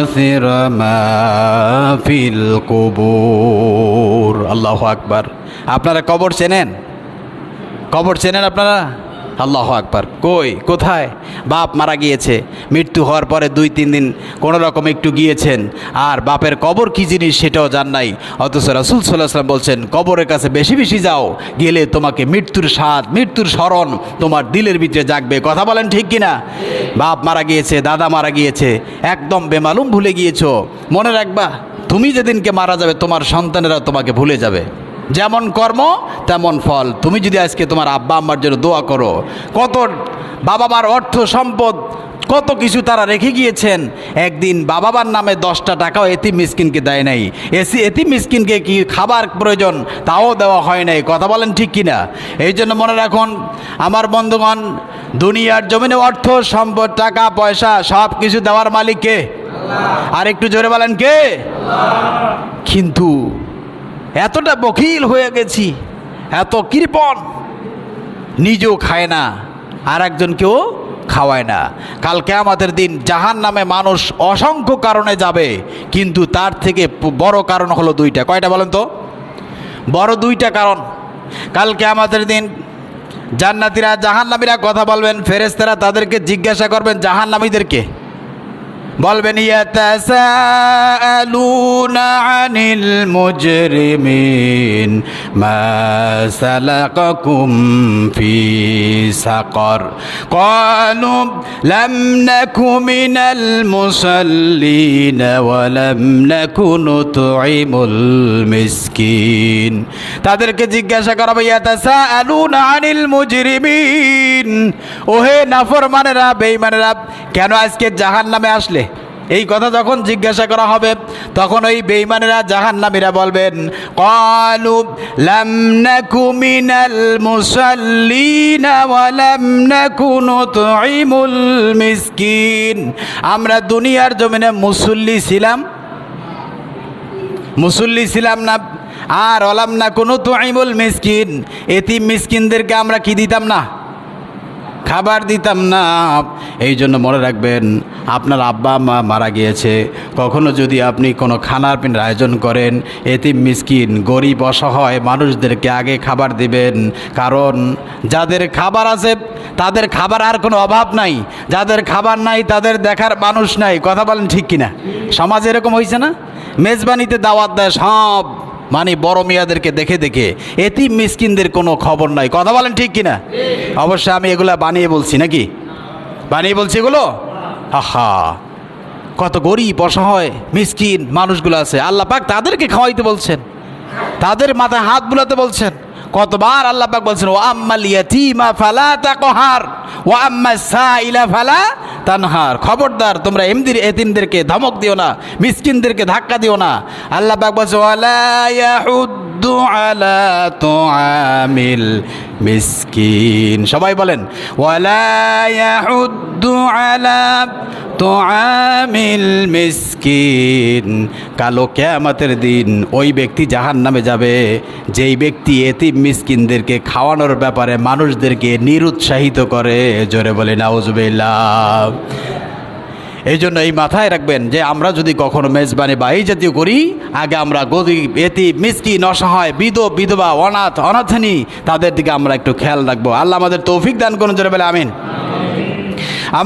ويؤثر ما في القبور আল্লাহ আকবার আপনারা কবর চেনেন কবর চেনেন আপনারা আল্লাহ আকবার। কই? কোথায়? বাপ মারা গিয়েছে। মৃত্যু হওয়ার পরে দুই, তিন দিন কোনো রকম একটু গিয়েছেন। আর বাপের কবর কী জিনিস সেটাও জান নাই। অথচ রাসুল সাল্লাহাম বলছেন, কবরের কাছে বেশি বেশি যাও, গেলে তোমাকে মৃত্যুর স্বাদ, মৃত্যুর স্মরণ তোমার দিলের ভিতরে জাগবে। কথা বলেন ঠিক কিনা? বাপ মারা গিয়েছে, দাদা মারা গিয়েছে। একদম বেমালুম ভুলে গিয়েছো। মনে রাখবা, তুমি যেদিনকে মারা যাবে, তোমার সন্তানেরা তোমাকে ভুলে যাবে। যেমন কর্ম, তেমন ফল। তুমি যদি আজকে তোমার আব্বা আম্মার জন্য দোয়া করো, কত বাবা মার অর্থ সম্পদ, কত কিছু তারা রেখে গিয়েছেন, একদিন বাবা মার নামে দশটা টাকাও এতি মিসকিনকে দেয় নাই। এসি এতি মিসকিনকে কি খাবার প্রয়োজন তাও দেওয়া হয় নাই, কথা বলেন ঠিক কিনা? এই জন্য মনে রাখুন, আমার বন্ধুগণ, দুনিয়ার জমিনে অর্থ, সম্পদ, টাকা, পয়সা সব কিছু দেওয়ার মালিককে আর একটু জোরে বলেন কে? কিন্তু এতটা বকিল হয়ে গেছি, এত কৃপণ, নিজেও খায় না আর একজনকেও খাওয়ায় না। কালকে আমাদের দিন জাহান নামে মানুষ অসংখ্য কারণে যাবে, কিন্তু তার থেকে বড় কারণ হলো দুইটা। কয়টা বলেন তো? বড় দুইটা কারণ। কালকে আমাদের দিন জান্নাতিরা, জাহান্নামীরা কথা বলবেন ফেরেস্তারা তাদেরকে জিজ্ঞাসা করবেন, জাহান্নামীদেরকে। বলবেন, ইয়াতাসাআলুনা আনিল মুজরিমিন, মা সালাকাকুম ফি সাকর। ক্বালু লাম নাকু মিনাল মুসাল্লিন, ওয়া লাম নাকু নুতঈমুল মিসকিন। তাদেরকে জিজ্ঞাসা করা হবে, ইয়াতাসাআলুনা আনিল মুজরিমিন? ওহে নাফরমানেরা, বেঈমানেরা, কেন আজকে জাহান নামে আসলে? এই কথা যখন জিজ্ঞাসা করা হবে, তখন ওই বেঈমানেরা জাহান নামীরা বলবেন, কলু লাম নাকু মিনাল মুসাল্লিনা ওয়া লাম নাকু নুতঈমুল মিসকিন। আমরা দুনিয়ার জমিনে মুসল্লি ছিলাম। মুসল্লি ছিলাম না, আর অলাম না কোনো তুইমুল মিসকিন। এতিম মিসকিনদেরকে আমরা কি দিতাম না? খাবার দিতাম না। এই জন্য মনে রাখবেন, আপনার আব্বা মা মারা গিয়েছে। কখনো যদি আপনি কোনো খানার পিনার আয়োজন করেন, এতিম, মিসকিন, গরিব, অসহায় মানুষদেরকে আগে খাবার দিবেন। কারণ, যাদের খাবার আছে, তাদের খাবার আর কোনো অভাব নাই। যাদের খাবার নাই, তাদের দেখার মানুষ নাই। কথা বলেন ঠিক কিনা? সমাজ এরকম হয়েছে না? মেজবানিতে দাওয়াত দেয় সব। মানে বড় মেয়াদেরকে দেখে দেখে এতি মিসকিনদের কোনো খবর নাই। কথা বলেন ঠিক কিনা? অবশ্যই আমি এগুলা বানিয়ে বলছি নাকি? বানিয়ে বলছি এগুলো? আহা, কত গরিব, অসহায়, মিসকিন মানুষগুলো আছে। আল্লাহ পাক তাদেরকে খাওয়াইতে বলছেন। তাদের মাথায় হাত বুলাতে বলছেন। কতবার আল্লাহ পাক বলছেন ও আম্মাল ইয়াতিমা ফালা তাকহার ও আম্মা সাইলা ফালা তানহার। খবরদার, তোমরা এমদির এতিমদেরকে ধমক দিও না, মিসকিনদেরকে ধাক্কা দিও না। আল্লাহ পাক বলছে, ওয়ালা ইয়াহুদ্দু আলা তুআমিল মিসকিন। সবাই বলেন তুআমিল মিসকিন। কালো কেয়ামতের দিন ওই ব্যক্তি জাহান নামে যাবে, যেই ব্যক্তি এতিম মিসকিনদেরকে খাওয়ানোর ব্যাপারে মানুষদেরকে নিরুৎসাহিত করে। জোরে বলে নাউজুবিল্লাহ। এই জন্য এই মাথায় রাখবেন যে আমরা যদি কখনো মেজবানি বা এই জাতীয় করি, আগে আমরা গরিব এতি মিষ্টি নসহায় বিধ, বিধবা, অনাথ, অনাথনী, তাদের দিকে আমরা একটু খেয়াল রাখব। আল্লাহ আমাদের তৌফিক দান করুন জোরে বেলা, আমিন।